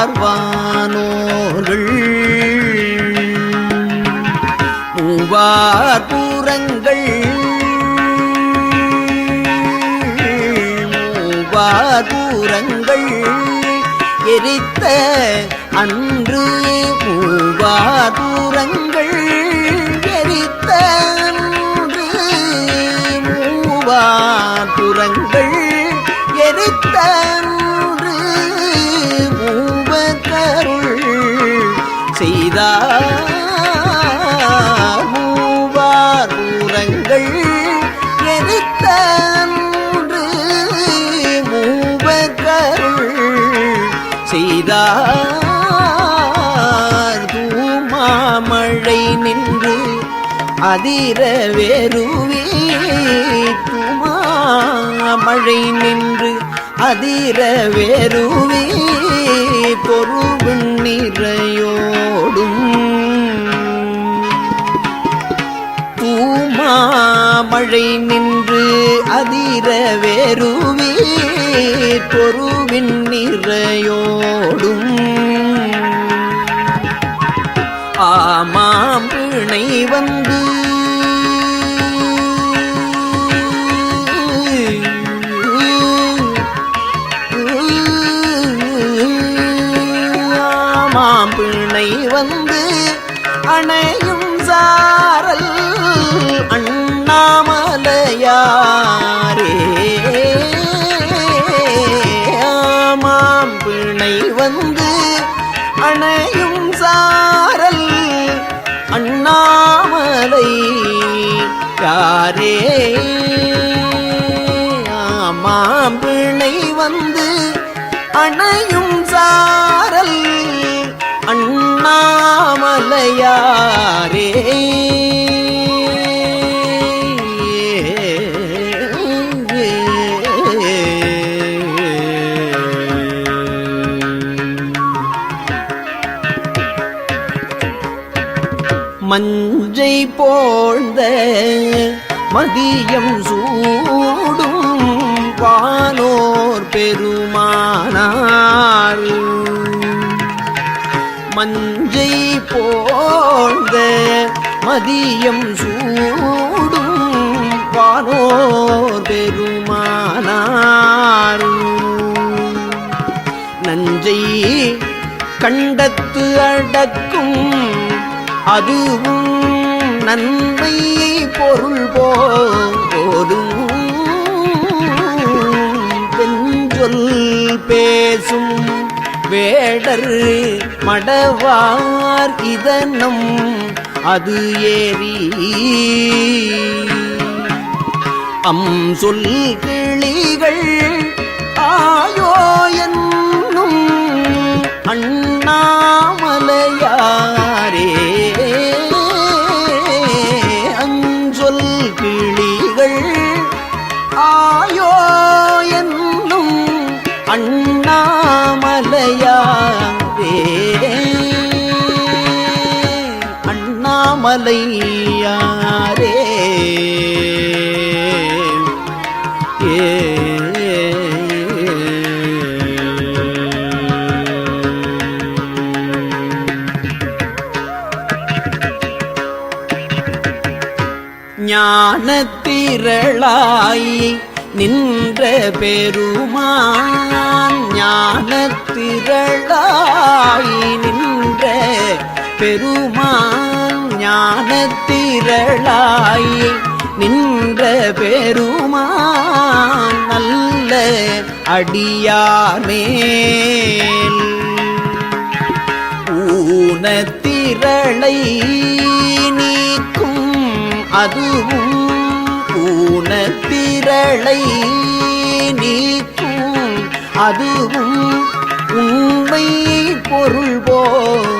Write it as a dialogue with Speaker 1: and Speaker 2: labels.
Speaker 1: புகழ்வார் Muar பூரங்கள். Muar பூரங்கள். எரித்த அன்று Muar செய்தார். தூமாமழை நின்று அதிர வேறுவே தூமாமழை நின்று அதிர வேறுவே பொருவின் நிறையோடும். தூமாமழை நின்று அதிர வேறு பொருவின் நிறையோடும். ஆமாம் பிணை வந்து ஆமாம் பிணை வந்து அணையும் சாரல் அண்ணாமலையாரே. அணையும் மஞ்சை போழ்ந்த மதியம் சூடும் வானோர் பெருமானார். மஞ்சை போழ்ந்த மதியம் சூடும் வானோர் பெருமானார். நஞ்சை கண்டத்து அடக்கும் அதுவும் நன்மை பொருள் போதும். பெஞ்சொல் பேசும் வேடர் மடவார் இதனம் அது ஏறி. அம் சொல் கிளிகள் அண்ணாமலையாரே ஞானத்திரளாய் நின்ற பெருமான் ஞானத்திரளாய் நின்ற பெருமான். ஞானத்திரளாய் நின்ற பெருமான் நல்ல அடியார்மேல். ஊனத்திரளை நீக்கும் அதுவும் ஊனத்திரளை நீக்கும் அதுவும் உண்மை பொருள் போல்